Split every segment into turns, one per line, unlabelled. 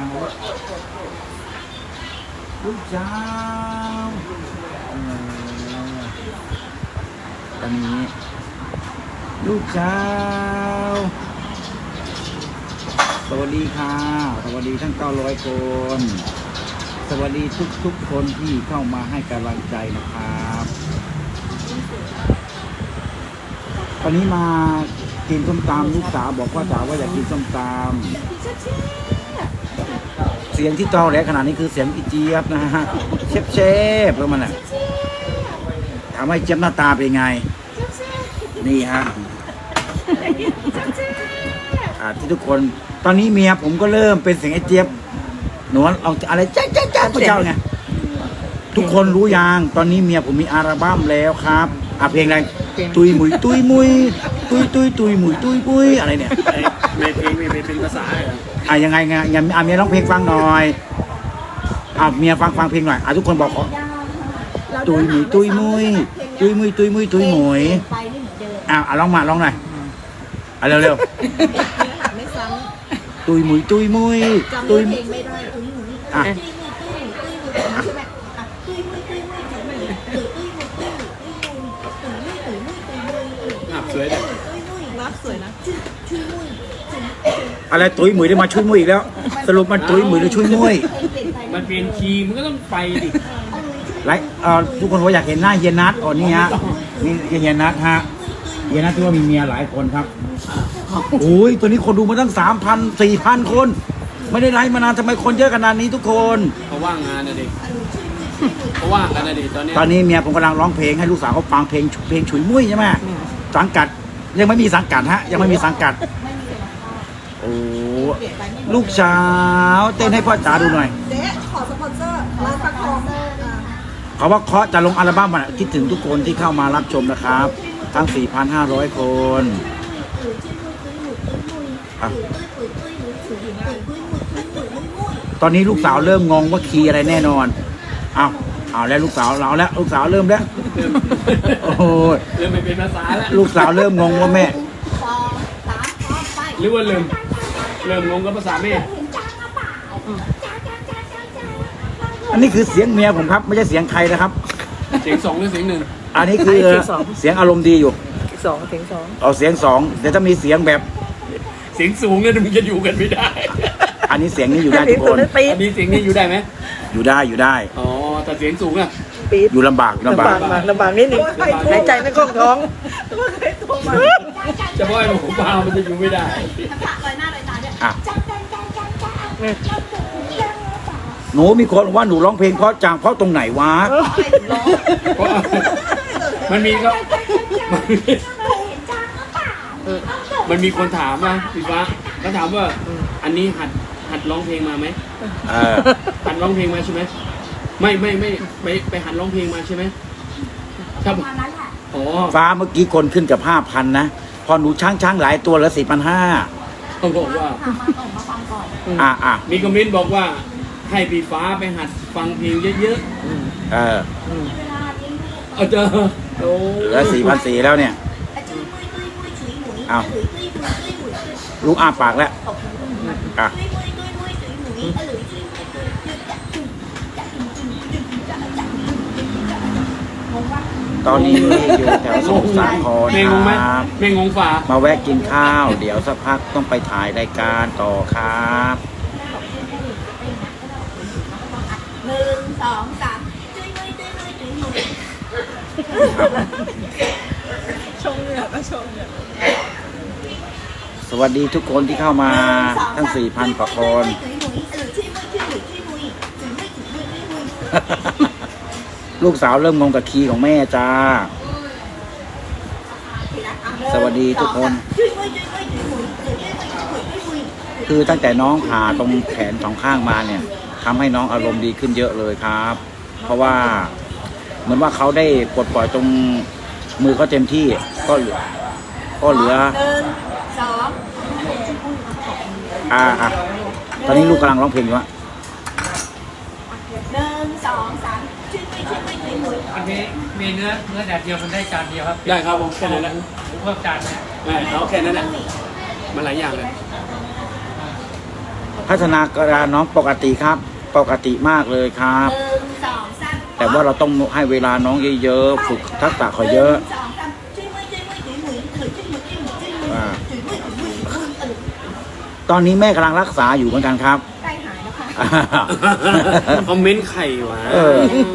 างรถลูกเจ้าเออตอนนี้ ลูกเจ้าสวัสดีค่ะ สวัสดีทั้ง 900 คน สวัสดีทุกทุกคนที่เข้ามาให้กำลังใจนะครับตอนนี้มากินส้มตำลูกสาวบอกพ่อจ๋าว่าอยากกินส้มตำ สียงที่ตอแหลขนาดนี้คือเสียงอีเจี๊ยบนะฮะเชฟเชฟแล้วมันอะถามว่าเจี๊ยบหน้าตาเป็นไง นี่ฮะอ่าที่ทุกคนตอนนี้เมียผมก็เริ่มเป็นเสียงไอ้เจี๊ยบหนูเอาอะไรจ้าจ้าจ้าพระเจ้าไงทุกคนรู้ยังตอนนี้เมียผมมีอัลบั้มแล้วครับอะเพลงอะไรตุยหมุยตุยมุยตุยตุยตุยหมุยตุยปุยอะไรเนี่ย
ในเพลงไม่เป็นภาษาเลยเหร อ
อะยังไงไงยังอะเมียร้องเพลงฟังหน่อยอะเมียฟังฟังเพลงหน่อยอะทุกคนบอกขอตุยหมุยตุยมุยตุยมุยตุยมุยตุยหมุย
ไปไม่เหมือนเดิม
อะอะร้องมาร้องหน่อยอะเร็วเร็ว
ไม่ซ้
ๆตุยหมุยตุยมุยำ
จำ
ตุย
เพลงไม่ได้ตุ้ยหมุน
อะ
ตุ้ยหมุนตุ้ยหมุนตุ้ยหมุนใช่ไหมอะตุ้ยหมุนตุ้ยหมุนตุ้ยหมุนตุ้ยหมุนตุ้ยหมุนตุ้ยหมุนตุ้ยหมุนตุ้ยหมุนตุ้ยหมุนตุ้ยหมุน
หับสวยเลย
รับสวยนะ
อะไรตุยหมุยได้มาช่วยมุยอีกแล้ว สรุปมันตุยหมุยหรือช่วยมุย
มันเป็นคีย์มันก็ต้องไปดิ
ไลฟ์เอ่อทุกคนว่าอยากเห็นหน้าเฮียนัทอ๋อนี่ฮะนี่เฮียนัทฮะเฮียนัทที่ว่ามีเมียหลายคนครับโอ้ยตัวนี้คนดูมาตั้งสามพันสี่พันคน ไม่ได้ไลฟ์มานานทำไมคนเยอะขนาดนี้ทุกคน
เขาว่างงานนะเด็กเขาว่างกันนะเด็กตอนเนี้ย
ตอนนี้เมียผมกำลังร้องเพลงให้ลูกสาวเขาฟังเพลงเพลงฉุยมุ้ยใช่ไหมสังกัดยังไม่มีสังกัดฮะยังไม่มีสังกัดโอ้ ลูกสาวเต้นให้พ่อจ๋าดูหน่อย
เจ๊ขอสปอนเซอร์ร้านฟักทองอะ
เขาว่าเคาะจะลงอัลบั้มอะคิดถึงทุกคนที่เข้ามารับชมนะครับ ทั้ง 4,500 คนอะตอนนี้ลูกสาวเริ่มงงว่าคีย์อะไรแน่นอน เอาเอาแล้วลูกสาวเราแล้วลูกสาวเริ่มแล้ว
เริ่ม
โอ้โห
เริ่มไม่เป็นภาษาแล้ว
ลูกสาวเริ่มงงว่าแม่
สองสามพร้อมไป
หรือว่าเริ่ม เริ่มงงกับภาษาแม่
อันนี้คือเสียงเมียผมครับไม่ใช่เสียงใครนะครับ
เสียงสองหรือเสียงหนึ่ง
อันนี้คือเสียงอารมณ์ดีอยู่
สองถึงสอง
เอาเสียงสองเดี๋ยวถ้ามีเสียงแบบ
เสียงสูงเนี่ยมันจะอยู่กันไม่ได้
อันนี้เสียงนี้อยู่ได้ทุกคน
ปี๊
อั
ด
นนี้เสียงนี้อยู่ได้ไหม
อยู่ได้อยู่ได้
อ๋อแต่เสียงสูงอะ
ปี๊ด
อยู่ลำบากอยู่ลำ
ลำ
บา
บากกมากลำบากนิดนึงหายใจไม่คล่องท้อง
จะพ่อไอ้หมูปลามันจะอยู่ไม่ได้
ผักลอยหน้าล อยตาด้วย
อะหนูมีคนว่าหนูร้องเพลงเพราะจังเพราะตรงไหนวะ
เพราะมันมีก็มันมีมันมีคนถามว่าพี่ฟ้าเขาถามว่า อันนี้หัดหัดร้องเพลงมาไหม
เออ
หัดร้องเพลงมาใช่ไหมไม่ไม่ไม่ไปไปหัดร้องเพลงมาใช่ไหมครับ
มานั้นแหละ
อ๋อ
ฟ้าเมื่อกี้คนขึ้นกับห้าพันนะ พอหนูช้างช้างหลายตัวแล้วสี่พันห้า
เขาบอกว่า
มาก่อนมาฟังก่อน
อะอะ
มีคอมเมนต์บอกว่า ให้พี่ฟ้าไปหัดฟังเพลงเยอะ
เออ
ๆ เอาเจอโอ้
เหลือสี่พันสี่แล้วเนี่ยอ้าวลูกอ้าปากแล้ว อะ ตอนนี้อยู่แถวสมุทรสาคร
แม่งงไหม
ครับ
แม่งงฝ่า
มาแวะกินข้าว เดี๋ยวสักพักต้องไปถ่ายรายการต่อครับ
หนึ่งสองสามจุ้ยมุ้ยจุ้ยมุ้ยจุ้ยมุ้ย
ชงเนี่ยก็ชงเนี่ย
สวัสดีทุกคนที่เข้ามาทั้ง 4,000กว่าคน ลูกสาวเริ่มงงกับคีย์ของแม่จ้า สวัสดีทุกคน คือตั้งแต่น้องผ่าตรงแขนสองข้างมาเนี่ยทำให้น้องอารมณ์ดีขึ้นเยอะเลยครับ เพราะว่าเหมือนว่าเขาได้ปลดปล่อยตรงมือเขาเต็มที่ก็เหลือก็เหลือ
อง
อ่าอะตอนนี้ลูกกำลังร้องเพลงอยู่วะ
จุ้ยมุ้ยจุ้ยมุ้ย
อันนี้มีเนื้อเนื้อแดดเดียวมันได้จานเดียวครับ
ได้ครับผมแค่นั้นแหละ
เพิ่มจานนะ
ไม่เอาแค่นั้นแหละมันหลายอย่างเลย
พัฒนาการน้องปกติครับ ปกติมากเลยครับ
หนึ่งสองสาม
แต่ว่าเราต้องให้เวลาน้องเยอะๆฝึกทักษะเขาเยอะ
หนึ่งสองสามจุ้ยมุ้ยจุ้ยมุ้ยจุ้ยมุ้ยจุ้ยมุ้ยจุ้ยมุ้ยจุ้ยมุ้ย
อ่า
จุ้ยมุ้ยจุ้ยมุ้ยจุ้ยมุ้ยเออ
ตอนนี้แม่กำลังรักษาอยู่เหมือนกันครับ
ใกล้หายแล้วค่ะ
คอมเมนต์ไข่วะ
เออ
อืม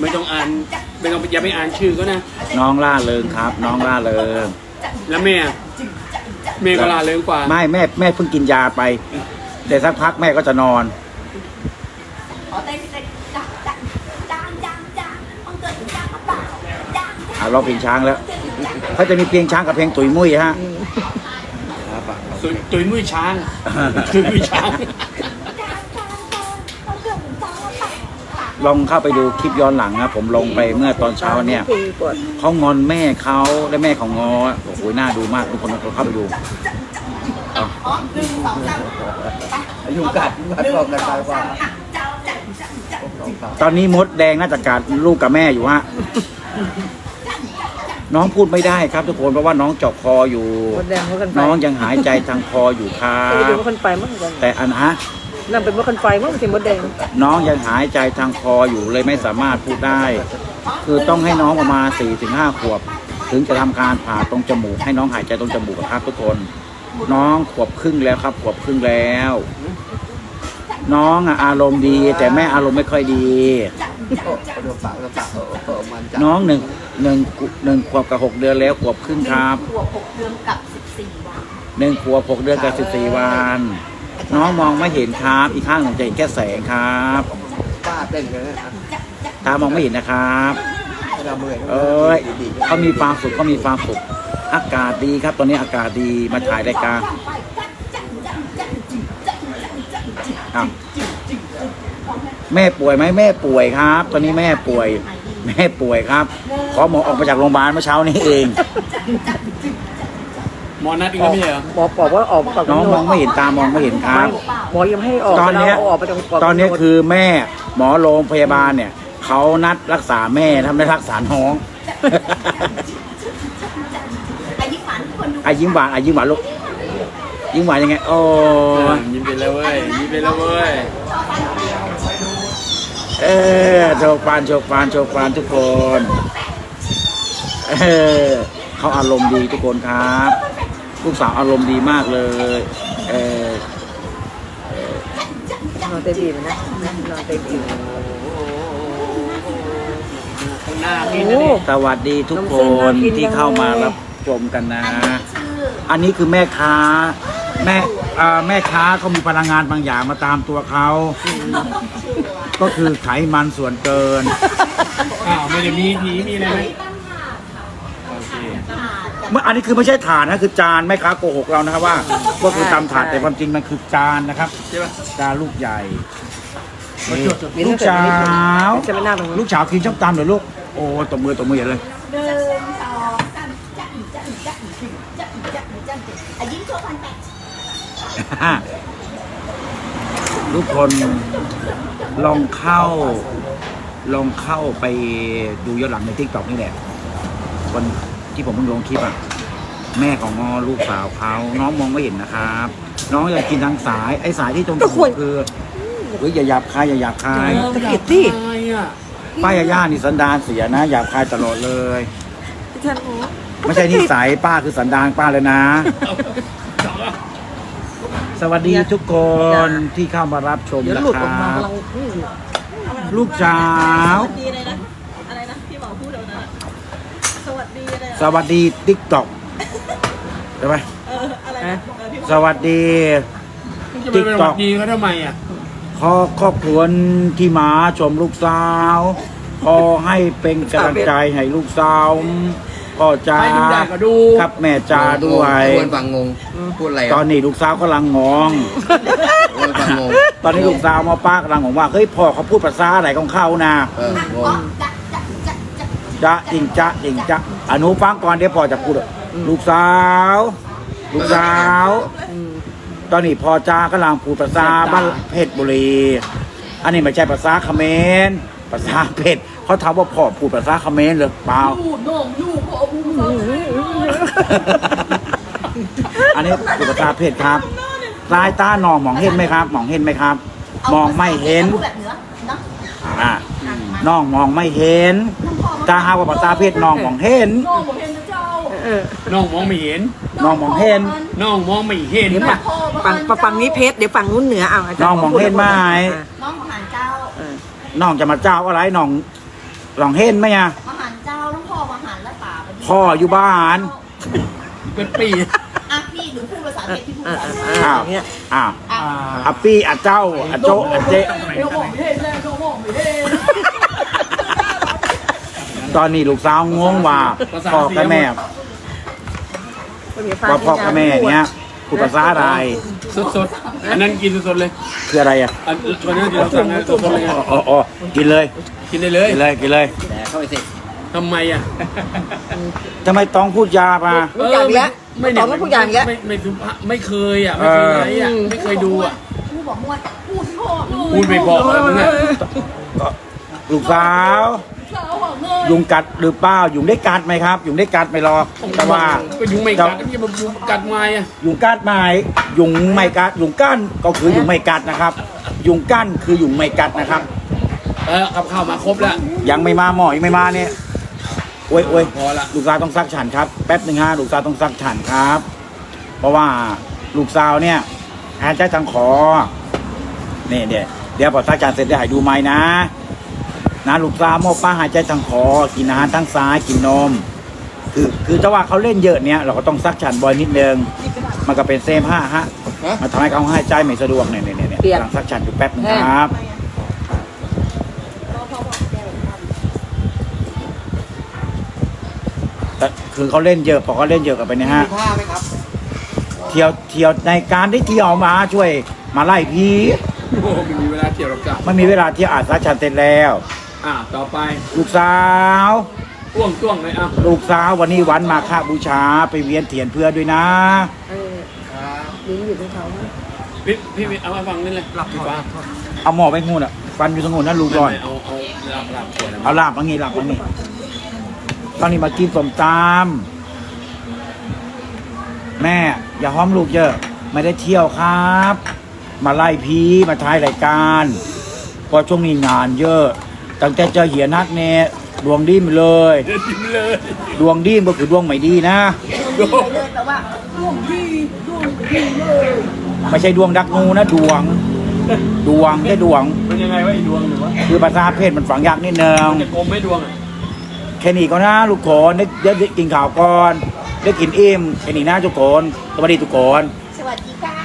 ไม่ต้องอ่าน ไม่ต้องอย่าไปอ่านชื่อก็นะ
น้องล่าเริงครับ น้องล่าเริง
แล้วแม่อะแม่ก็ลาเริงกว่า
ไม่แม่แม่เพิ่งกินยาไป แต่สักพักแม่ก็จะนอน
ขอเต้นเต้นจังจังจังจังจังต้องเกิดถึงจังหรือเปล่าจังจัง
อะร้องเพลงช้างแล้ว เขาจะมีเพลงช้างกับเพลงตุ๋ยมุ้ยฮะ
ตุยตุยมุ้ยช้าง ตุยมุ้ยช้าง
จังจังจังต้องเกิดถึงจังหรือเปล่า
ลองเข้าไปดูคลิปย้อนหลังนะผมลงไปเมื่อตอนเช้าเนี่ยเขางอนแม่เขาและแม่ของงอโอ้โหน่าดูมากทุกคนเข้าไปดู
อา
ยุงกัดยุงกัดบอกกันไปว่า
อะจังจังจังจัง
ตอนนี้มดแดงน่าจะกัดลูกกับแม่อยู่ฮะน้องพูดไม่ได้ครับทุกคนเพราะว่าน้องเจาะคออยู่
น้
องยังหายใจทางคออยู่ครับแต่อันฮะ
นั่นเป็นว่าคนไปมั้งเป็นมดแดง
น้องยังหายใจทางคออยู่เลยไม่สามารถพูดได้ คือต้องให้น้องประมาณ4ี่ถึงห้าขวบ ถึงจะทำการผ่าตรงจมูก ให้น้องหายใจตรงจมูกครับทุกคน น้องขวบครึ่งแล้วครับ ขวบครึ่งแล้ว น้องอะอารมณ์ดี แต่แม่อารมณ์ไม่ค่อยดี
โอ้โดนปากโดนปากโอ้โหมันจะ
น้องหนึ่งหนึ่งกุหนึ่งขวบกับหกเดือนแล้วขวบครึ่งครับ
ขวบหกเดือนกับสิบสี่วัน
หนึ่งขวบหกเดือนกับสิบสี่วัน น้องมองไม่เห็นครับ อีกข้างหนึ่งจะเห็นแค่แสงครับ
ป้าเต้นกันนะ
ตามองไม่เห็นนะครับ
เราเมื่อย
เอ้ยเขามีความสุขเขามีความสุขอากาศดีครับ ตอนนี้อากาศดีมาถ่ายรายการอ้าวแม่ป่วยไหมแม่ป่วยครับ ตอนนี้แม่ป่วย แม่ป่วยครับ ขอหมอออกมาจากโรงพยาบาลเมื่อเช้านี้เอง
หมอนัดอีกแล้วไม่ใช่เหรอ
หมอบอกว่าออกก่อน
น้องมองไม่เห็นตามองไม่เห็นครับ
หมอยังให้ออก
ตอนเนี้ย
เราาออกไปตรงก่
ตอนเนี้ยคือแม่หมอโรงพยาบาลเนี่ยเขานัดรักษาแม่ทำได้รักษาน้อง
อายุฝันคนดู
อายิ้มหวานอายิ้มหวานลูกยิ้มหวานยังไงโอ้
ยิ้มไปแล้วเว้ยยิ้มไปแล้วเว้ย
เออโชกฟานโชกฟานโชกฟานทุกคนเออเขาอารมณ์ดีทุกคนครับ ลูกสาวอารมณ์ดีมากเลยเออน
อนเต็มอิ่มนะนอนเต็มอิ่ม
ข้างหน้าพี่
โอ้
นะนี่
สวัสดีทุกค
น้ำเส้นน่านกิน
ที่เข้ามา
จังเลย
รับชมกันนะ
ชื่อ
อันนี้คือแม่ค้า แม่อ่าแม่ค้าเขามีพลังงานบางอย่างมาตามตัวเขา ก็คือไขมันส่วนเกิน
อ้าวไม่ได้มีผีมีอะไรไหมโอเค
เมื่ออันนี้คือไม่ใช่ถาดนะคือจานแม่ค้าโกหกเรานะครับว่าก็คือตำถาดแต่ความจริงมันคือจานนะครับ
ใช่ปะ
จานลูกใหญ่
มา
นี่
จดจด
ลูกสาว
จะไม่น่าตรง
ลู
นู้น
กสาวกินช่องตำเหรอลูกโอ้ตบมือตบมืออย่าเลย
หนึ่งสองสามจังจังจังจังจังจังจังอายิ้มโชว์พันแปด
ทุกคนลองเข้า ลองเข้าไปดูย้อนหลังในทิกตอกนี่แหละวันที่ผมเพิ่งลงคลิปอะ แม่ของงอลูกสาวเขาน้องมองไม่เห็นนะครับ น้องอยากกินทางสายไอ้สายที่ตรงจมูกคือเฮ้ยอย่าหยาบคายอย่าหยาบคาย
ตะเกียบที่
ใช่อะ
ป้ายาย่านี่สันดานเสียนะหยาบคายตลอดเลย
ที่ท่านโอ้
ไม่ใช่นิสัยป้าคือสันดานป้าเลยนะ สวัสดีทุกคนที่เข้ามารับชม
เดี๋ยว
นะ
หลุด
ค
ออกมา
รับ
กำลังอืม
ลูกสาว
ดีอะไรนะ อะไรนะ พี่หมอพูดเดี๋ยวนะ สวัสดีอะไร
สวัสดีติ๊กต็อก ใช่ไหม
เอออะไรนะเออพี่
สวัสดี
จะไปเป็นหวัดดีเขาทำไมอะ
ขอขอบคุณที่มาชมลูกสาว ขอให้เป็นกำลังใจให้ลูกสาวพ่อจ้า
ให้ดูได้ก็ดู
ครับแม่จ้าด้วย
คนฟังงง พูดอะไร
ตอนนี้ลูกสาวกำลังงอง
คนฟังงง
ตอนนี้ลูกสาวมาป้ากำลังของว่าเฮ้ยพ่อเขาพูดภาษาอะไรของเขานะ
เอองง
จังจังจังจัง
จะจริงจะจริงจะอนุฟังก่อนเดี๋ยวพ่อจะพูด ลูกสาว ลูกสาว
อืม
ตอนนี้พ่อจ้ากำลังพูดภาษาบ้านเพชรบุรี อันนี้ไม่ใช่ภาษาเขมรภาษาเพชรเขาถามว่าพ่อพูดภาษาเขมรหรือเปล่า
พูดโน่มยู่พอบุ้ม
อันนี้คือภาษาเพศครับสายตาหนองมองเห็นไหมครับ มองเห็นไหมครับ มองไม่เห็น
พูดแบบเหนือเนาะ
อ่าน้องมองไม่เห็น ถ้าหากว่าภาษาเพศน้องมองเห็น
โง่ผมเห็นนะเจ้า
เออ
น้องมองไม่เห็น
น้องมองเห็น
น้องมองไม่เห็น
เดี๋ยวฝั่งฝั่งฝั่งนี้เพชรเดี๋ยวฝั่งนู้นเหนือเอาาจารย์
น้องมองเห็นไหม
อะ
น้องมหารเจ้า
เออ
น้องจะมาเจ้าอะไรน้องลองเห็นไหมอะ
มหารเจ้าน้องพ่อมหารและป่าเป็น
พ่ออยู่บ้าน
เป็นปี
อะพี่หนูพูดภาษาเด็กพี่พูด
อะ
ภาษา
อะ
เด็ก
อะอย่างเงี้ย
อ้าว
อะ
อาปี้อาเจ้าอาโจอาเจ
น้องมองไม่เห็นแล้วน้องมองไม่เห็น
ตอนนี้ลูกสาวงงว่าพ่อกับแม่
คนมีฟ้า
ว่าพ่อกับแม่เนี้ยพูดภาษาอะไร
สดๆอันนั้นกินสดๆเลย
คืออะไรอะ
อันคนนั้นที่เราสั่งนะสดๆเลยไง
อ๋ออ๋อกินเลย
กินได้เลย
กินเลยกินเลย
แดกเข้าไปสิ
ทำไมอะ
ทำไมต้องพูดยามา
ผู้อย่างเงี้ย
ไม่
ตอบว่าผู้อย่างเงี้ย
ไม่ไม่สุภาพไม่เคยอะไม่เคยไลฟ์อะไม่เคยดูอะ
พูดบอกมวดพูดพ่อ
พูดไม่บอกอะไรมึงอะ
ลูกสาว
เจ้าบอกเง ย
ยุงกัดหรือเปล่ายุงได้กัดไหมครับ ยุงได้กัดไหมหรอกแต่ว่า
ก็ยุงไม่กัดนี่มันยุงกัดไม้อะ
ยุงกัดไหมยุงไม่กัดยุงกั้นก็คือยุงไม่กัดนะครับ ยุงกั้นคือยุงไม่กัดนะครับ
เออกับข้าวมาครบแล้ว
ยังไม่มาหมอยังไม่มาเนี่ยโอ้ยโอ้ย
พอละ
ลูกสาวต้องซักฉันครับแป๊บหนึ่งฮะลูกสาวต้องซักฉันครับ เพราะว่าลูกสาวเนี่ยหายใจทางคอนี่เดี๋ยวเดี๋ยวพอซักฉันเสร็จเดี๋ยวให้ดูไม้นะ นะลูกสาวโมป้าหายใจทางคอกินอาหารทางซ้ายกินนม คือคือถ้าว่าเขาเล่นเยอะเนี่ยเราก็ต้องซักฉันบ่อยนิดนึงมันก็เป็นเซมห้าฮะมาทำให้เขาหายใจไม่สะดวกเนี่ยเนี่ยเนี่ยกำลังซักฉันอยู่แป๊บหนึงครับแต่คือเขาเล่นเยอะพอเขาเล่นเยอะกันไปเนี่ยฮะ
มีผ้าไหมครับ
เที่ยวเที่ยวในการที่เที่ยวมาช่วยมาไล่ผี
โอ้ไม่มีเวลาเที่ยวหรอกจ้ะ
ไม่มีเวลาเที่ยวอาจซักฉันเสร็จแล้ว
อะต่อไป
ลูกสาว
อ้วงต้วงเลยอะ
ลูกสาววันนี้วันมาฆบูชาไปเวียนเทียนเพื่อด้วยนะ
เออลิ้นอยู่ตรงเขา
พี่พี่พี่เอามาฟังนี่เลยหลับดีกว่า
เอาหมอไปงูน่ะฟันอยู่ตรงงูนั่นลูกก่อน
เอาเอาหลับหลับป่วยแล้ว
เอาลาบมางี้ลาบมางี้ตอนนี้มากินสมตำแม่ อย่าห้อมลูกเยอะ ไม่ได้เที่ยวครับ มาไล่พีมาท้ายรายการเพอช่วงนี้งานเยอะ ตั้งแต่เจอเหียนัดเนี่ยดวงดีมเลย
เดินยิ้มเลย
ดวงดีมก็คือดวงไม่ดีนะ
ดีเลยแต่ว่าร่วงดีร่วงดีเลย
ไม่ใช่ดวงดักงูนะดวง ดวงแค่ดวง
เป็นยังไงวะไอ้ดวงหรือวะ
คือภาษาเพศมันฝังยากนิดนึง
มันจะกลมไหม่ดวงอะ
แค่นี้ก็นะลูกโขนได้ได้ได้กินข่าวก่อน ได้กินอิ่มแค่นี้นะทุกคนสวัสดีทุกคน
สวัสดีค่ะสวัสดี